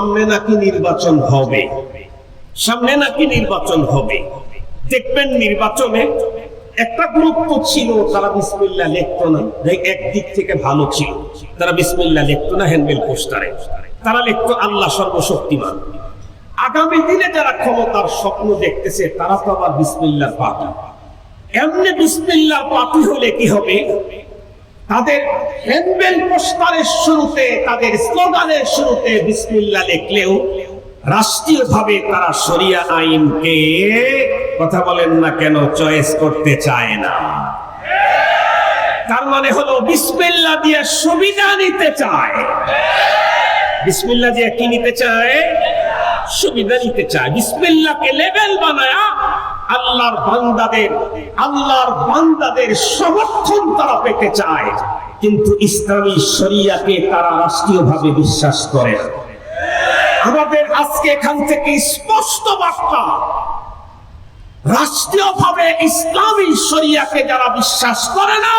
সামনে নাকি নির্বাচন হবে? সামনে নাকি নির্বাচন হবে? দেখবেন নির্বাচনে একটা গ্রুপ তো ছিল, তারা বিসমিল্লা লিখতো না। একদিক থেকে ভালো ছিল। তারা বিসমিল্লা লিখতো না হ্যান্ডেল পোস্টারে। তারা লিখতো, আল্লাহ সর্বশক্তিমান। আগামী দিনে যারা ক্ষমতার স্বপ্ন দেখতেছে, তারা তো আবার বিসমিল্লার পার্টি। এমনি বিসমিল্লার পার্টি হলে কি হবে? তাদের হ্যান্ডবেল পোস্টারের শুরুতে, তাদের স্লোগানের শুরুতে বিসমিল্লা লিখলেও রাষ্ট্রীয়ভাবে তারা শরিয়া আইনকে কথা বলেন না কেন, চয়েস করতে চায় না। তার মানে হলো বিসমিল্লা দিয়ে সুবিধা নিতে চায়। বিসমিল্লা দিয়ে কি নিতে চায়? সুবিধা নিতে চায়। বিসমিল্লাকে লেভেল বানায়া আল্লাহর বান্দাদের আল্লাহর বান্দাদের সমর্থন তারা পেতে চায়। কিন্তু ইসলামী শরিয়াকে তারা রাষ্ট্রীয়ভাবে বিশ্বাস করে আমাদের আজকে এখান থেকে স্পষ্ট বার্তা, রাষ্ট্রীয়ভাবে ইসলামী শরিয়াকে যারা বিশ্বাস করে না,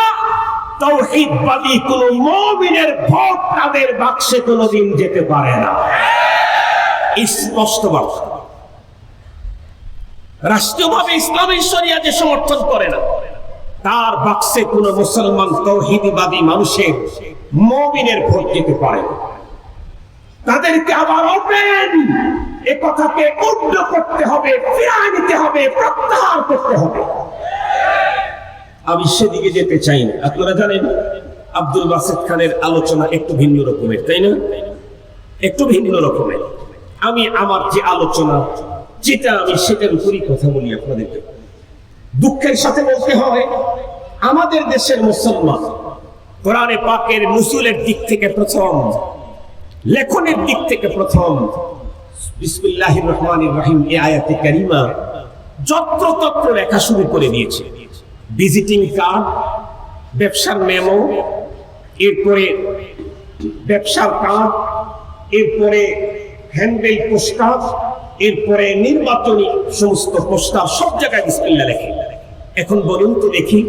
তৌহিদবাদী কোন মমিনের ভোট তাদের বাক্সে কোনোদিন যেতে পারে না। স্পষ্ট বার্তা। রাষ্ট্রীয়ভাবে ইসলামী শরিয়া যে সমর্থন করে না, তার বাক্সে কোন মুসলমান তৌহিদবাদী মানুষের মমিনের ভোট দিতে পারে তাদেরকে আবার ওপেন এ কথাকে উগ্র করতে হবে, ফিরায় নিতে হবে, প্রত্যাহার করতে হবে। আমি সেদিকে যেতে চাই না। আপনারা জানেন, আব্দুল বাসিদ খানের আলোচনা একটু ভিন্ন রকমের, তাই না? একটু ভিন্ন রকমের। আমি আমার যে আলোচনা যেটা আমি সেটার উপরই কথা বলি আপনাদেরকে। দুঃখের সাথে বলতে হয়, আমাদের দেশের মুসলমান কোরআনে পাকের নুসুলের দিক থেকে প্রথম, লেখনের দিক থেকে প্রথম বিসমিল্লাহ রহমান রহিম এ আয়াতে কারিমা যত্রতত্র লেখা শুরু করে দিয়েছে। ভিজিটিং কার্ড, ব্যবসার মেমো, এরপরে ব্যবসার কার্ড, এরপরে হ্যান্ডেল পোস্টার এরপরে নির্বাচনী সমস্ত পোস্টার সব জায়গায় বিসমিল্লা লেখে। এখন বলুন তো দেখি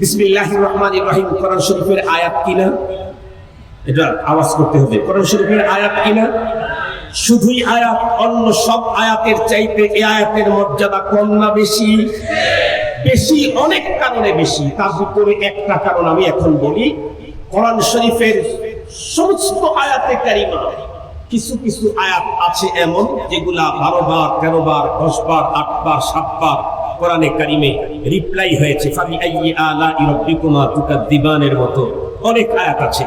বিসমিল্লাহ রহমান রহিম, কোরআন শরীফের আয়াত কিনা? এটা আওয়াজ করতে হবে, কোরআন শরীফের আয়াত কিনা? শুধুই আয়াত, অন্য সব আয়াতের চাইতে এই আয়াতের মর্যাদা কম না বেশি? বেশি অনেক কারণে বেশি, তার ভিতরে একটা কারণ আমি এখন বলি, কোরআন শরীফের সমস্ত আয়াতে কারিমা কিছু কিছু আয়াত আছে এমন যেগুলা বারো বার, তেরো বার, দশ বার, আট বার, সাত বার কোরআনে কারিমে রিপ্লাই হয়েছে। তুকাদ্দিবানের মতো অনেক আয়াত আছে।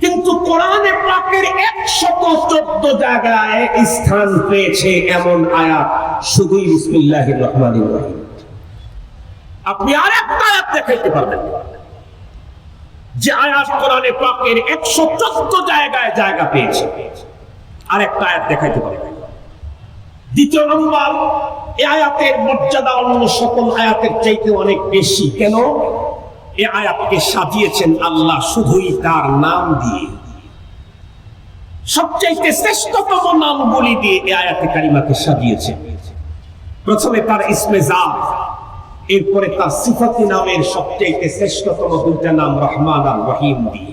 কিন্তু কোরআনে পাকের একশত চোদ্দ জায়গায় স্থান পেয়েছে এমন আয়াত শুধুই বিসমিল্লাহির রহমান রহিম। আপনি আর একটা আয়াত দেখাইতে পারবেন। যে আয়াত কোরআনে পাকের একশো চোদ্দ জায়গায় জায়গা পেয়েছে। আর আয়াত দেখাইতে দ্বিতীয় নম্বর আয়াতের মর্যাদা অন্য সকল আয়াতের চাইতে অনেক বেশি। কেন? এ আয়াতকে সাজিয়েছেন আল্লাহ শুধুই তার নাম দিয়ে। সবচাইতে শ্রেষ্ঠতম নামগুলি দিয়ে এ আয়াতে কারিমাকে সাজিয়েছেন। প্রথমে তার ইসমে জাত এরপরে তার সিফাতি নামের সবচাইতে শ্রেষ্ঠতম দুইটা নাম রহমান আর রহিম দিয়ে।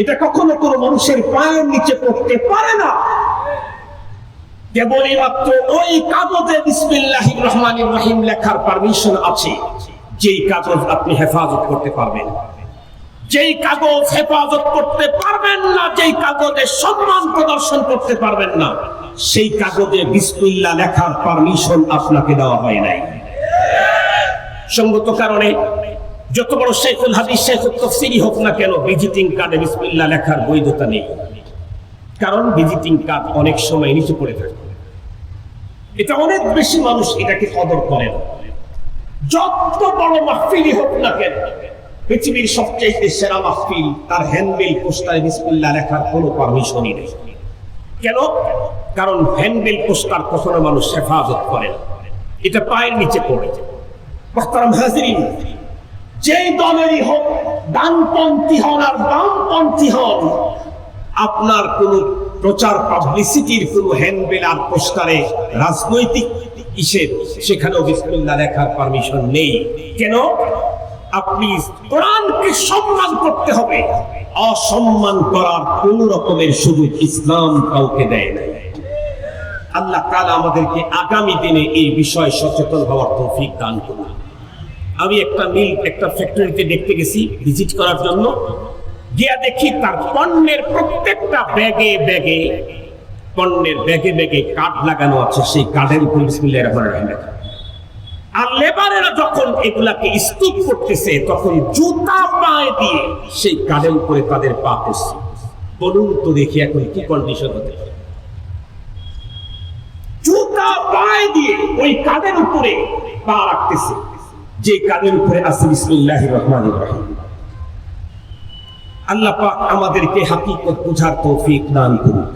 এটা কখনো কোনো মানুষের পায়ের নিচে পড়তে পারে না। কেবলই মাত্র ওই কাগজে বিসমিল্লাহ রহমান রহিম লেখার পারমিশন আছে, যেই কাগজ আপনি হেফাজত করতে পারবেন। যেই কাগজ হেফাজত করতে পারবেন না, যেই কাগজে সম্মান প্রদর্শন করতে পারবেন না, সেই কাগজে বিসমিল্লাহ লেখার পারমিশন আপনাকে দেওয়া হয় নাই। সঙ্গত কারণে যত বড় শেখুল হাদিস, শেখুল তফসিরি হোক না কেন, ভিজিটিং কার্ডে বিসমিল্লাহ লেখার বৈধতা নেই। কারণ ভিজিটিং কার্ড অনেক সময় নিচে পড়ে থাকে। এটা অনেক বেশি মানুষ এটাকে কদর করে না। যত বড় মাহফিলই হোক না কেন, পৃথিবীর সবচেয়ে সেরা মাহফিল, তার হ্যান্ডবিল পোস্টারে বিসমিল্লাহ লেখার কোনো পারমিশনই নেই। কেন? কারণ হ্যান্ডেল পোস্টার কখনো মানুষ হেফাজত করে না। এটা পায়ের নিচে পড়ে মোহতারাম হাজিরিন যেই দলেরই হোক ডানপন্থী হন আর বামপন্থী হন, আপনার কোন প্রচার পাবলিসিটির কোন হ্যান্ডবেল আর পোস্টারে রাজনৈতিক ইসের সেখানেও বিসমিল্লাহ লেখার পারমিশন নেই। কেন? আপনি কোরআনকে সম্মান করতে হবে। অসম্মান করার কোন রকমের সুযোগ ইসলাম কাউকে দেয় না। আল্লাহ তাআলা আমাদেরকে আগামী দিনে এই বিষয়ে সচেতন হওয়ার তৌফিক দান করুন। আমি একটা মিল একটা ফ্যাক্টরিতে দেখতে গেছি ভিজিট করার জন্য। গিয়া দেখি তার পণ্যের প্রত্যেকটা ব্যাগে ব্যাগে, পণ্যের ব্যাগে ব্যাগে কাঠ লাগানো আছে, সেই কাঠের উপর বিসমিল্লাহির রহমানির রহিম লেখা। আর লেবারেরা যখন এগুলাকে স্তূপ করতেছে, তখন জুতা পায়ে দিয়ে সেই কাঠের উপরে তাদের পা পড়ছে বলুন তো দেখি এখন কি কন্ডিশন হতে জুতা পায়ে দিয়ে ওই কাদের উপরে পা রাখতেছে। যে কাদের উপরে আছে বিসমিল্লাহির রহমান রহিম। আল্লাহ আমাদেরকে হাকিকত বোঝার তৌফিক দান করুন